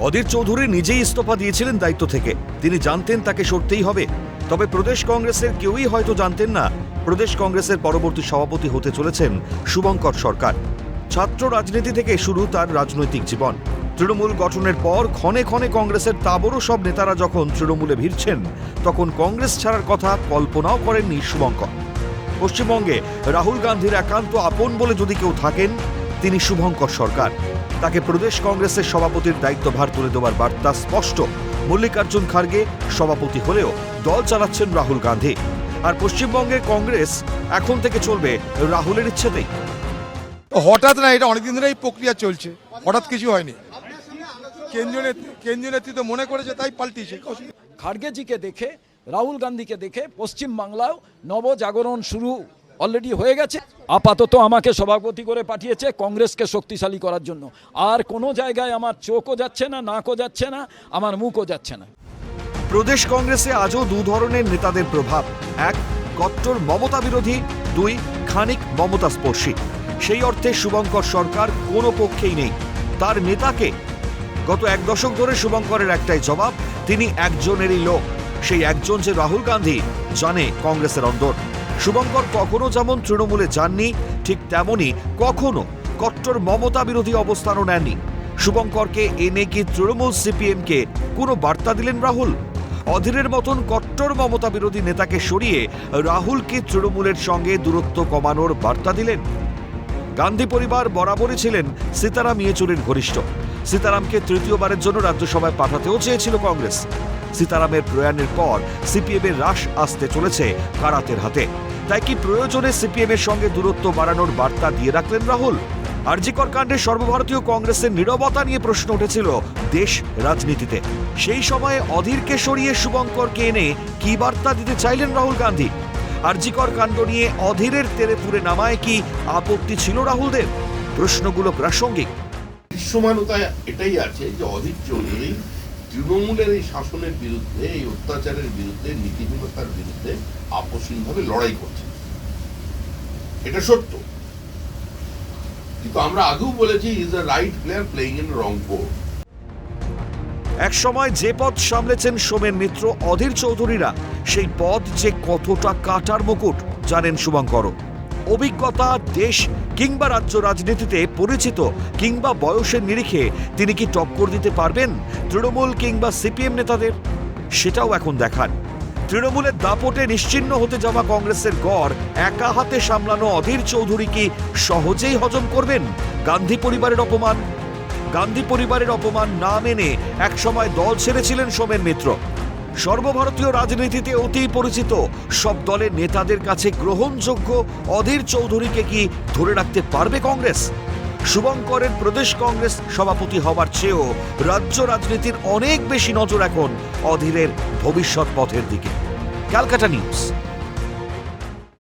অধীর চৌধুরী নিজেই ইস্তফা দিয়েছিলেন দায়িত্ব থেকে। তিনি জানতেন তাকে সরতেই হবে। তবে প্রদেশ কংগ্রেসের কেউই হয়তো জানতেন না, প্রদেশ কংগ্রেসের পরবর্তী সভাপতি হতে চলেছেন শুভঙ্কর সরকার। ছাত্র রাজনীতি থেকে শুরু তার রাজনৈতিক জীবন। তৃণমূল গঠনের পর ক্ষণে ক্ষণে কংগ্রেসের তাবরও সব নেতারা যখন তৃণমূলে ভিড়ছেন, তখন কংগ্রেস ছাড়ার কথা কল্পনাও করেননি শুভঙ্কর। পশ্চিমবঙ্গে রাহুল গান্ধীর একান্ত আপন বলে যদি কেউ থাকেন, তিনি শুভঙ্কর সরকার। তাকে প্রদেশ কংগ্রেসের সভাপতির দায়িত্বভার তুলে দেওয়ার বার্তা স্পষ্ট। মল্লিকার্জুন খার্গে সভাপতি হলেও দল চালাচ্ছেন রাহুল গান্ধী। আর পশ্চিমবঙ্গে কংগ্রেস এখন থেকে চলবে রাহুলের ইচ্ছেতেই। হঠাৎ না এটা অনেকদিন ধরে এই প্রক্রিয়া চলছে। হঠাৎ কিছু হয়নি। কেন্দ্রীয় কেন্দ্রীয় নেতৃত্ব মনে করেছে তাই পাল্টিয়েছে। খাড়গেজিকে দেখে রাহুল গান্ধীকে দেখে পশ্চিম বাংলাও নবজাগরণ শুরু। অলরেডি হয়ে গেছে। আপাতত আমাকে সভাপতি করে পাঠিয়েছে কংগ্রেসকে শক্তিশালী করার জন্য। আর কোনো জায়গায় আমার চোখও যাচ্ছে না, নাকও যাচ্ছে না, আমার মুখও যাচ্ছে না। প্রদেশ কংগ্রেসে আজও দু ধরনের নেতাদের প্রভাব। এক, কট্টর মমতা বিরোধী। দুই, খানিক মমতা স্পর্শী। সেই অর্থে শুভঙ্কর সরকার কোনো পক্ষেই নেই। তার নেতাকে গত এক দশক ধরে শুভঙ্করের একটাই জবাব, তিনি একজনেরই লোক। সেই একজন যে রাহুল গান্ধী, জানে কংগ্রেসের অন্দর। শুভঙ্কর কখনো যেমন তৃণমূলে যাননি, ঠিক তেমনি কখনো কট্টর মমতা বিরোধী অবস্থানও নেননি। শুভঙ্করকে এনে কি তৃণমূল সিপিএমকে কোনো বার্তা দিলেন রাহুল? অধীরের মতন কট্টর মমতা বিরোধী নেতাকে সরিয়ে রাহুলকে তৃণমূলের সঙ্গে দূরত্ব কমানোর বার্তা দিলেন? গান্ধী পরিবার বরাবরই ছিলেন সীতারাম ইয়েচুরির ঘনিষ্ঠ। সীতারামকে তৃতীয়বারের জন্য রাজ্যসভায় পাঠাতেও চেয়েছিল কংগ্রেস। সীতারামের প্রয়াণের পর সিপিএম এর হ্রাস আসতে চলেছে কারাতের হাতে। তাই কি প্রয়োজনে সিপিএম এর সঙ্গে দূরত্ব বাড়ানোর বার্তা দিয়ে রাখলেন রাহুল? আরজিকর কাণ্ডে সর্বভারতীয় কংগ্রেসের নীরবতা নিয়ে প্রশ্ন উঠেছিল দেশ রাজনীতিতে। সেই সময়ে অধীরকে সরিয়ে শুভঙ্করকে এনে কি বার্তা দিতে চাইলেন রাহুল গান্ধী? আরজিকর কাণ্ড নিয়ে অধীরের তেরেপুরে নামায় কি আপত্তি ছিল রাহুলদের? প্রশ্নগুলো প্রাসঙ্গিক। দৃশ্যমানতা এটাই আছে যে অধীর চৌধুরী তৃণমূলের এই শাসনের বিরুদ্ধে, এই অত্যাচারের বিরুদ্ধে, নীতিহীনতার বিরুদ্ধে আপসীনভাবে লড়াই করছে। এটা সত্য। কিন্তু আমরা আগেও বলেছি is a right player playing in wrong board এক সময় যে পদ সামলেছেন সোমেন মিত্র, অধীর চৌধুরীরা, সেই পদ যে কতটা কাটার মুকুট, জানেন শুভঙ্কর। অভিজ্ঞতা দেশ কিংবা রাজ্য রাজনীতিতে পরিচিত কিংবা বয়সের নিরিখে তিনি কি টক্কর দিতে পারবেন তৃণমূল কিংবা সিপিএম নেতাদের? সেটাও এখন দেখান তৃণমূলের দাপটে নিশ্চিহ্ন হতে যাওয়া কংগ্রেসের গড় একা হাতে সামলানো অধীর চৌধুরী কি সহজেই হজম করবেন? গান্ধী পরিবারের অপমান? গান্ধী পরিবারের অপমান না মেনে একসময় দল ছেড়েছিলেন সোমেন মিত্র। সর্বভারতীয় রাজনীতিতে অতি পরিচিত। সব দলের নেতাদের কাছে গ্রহণযোগ্য অধীর চৌধুরীকে কি ধরে রাখতে পারবে কংগ্রেস? শুভঙ্করের প্রদেশ কংগ্রেস সভাপতি হবার চেয়েও রাজ্য রাজনীতির অনেক বেশি নজর এখন অধীরের ভবিষ্যৎ পথের দিকে। ক্যালকাটা নিউজ।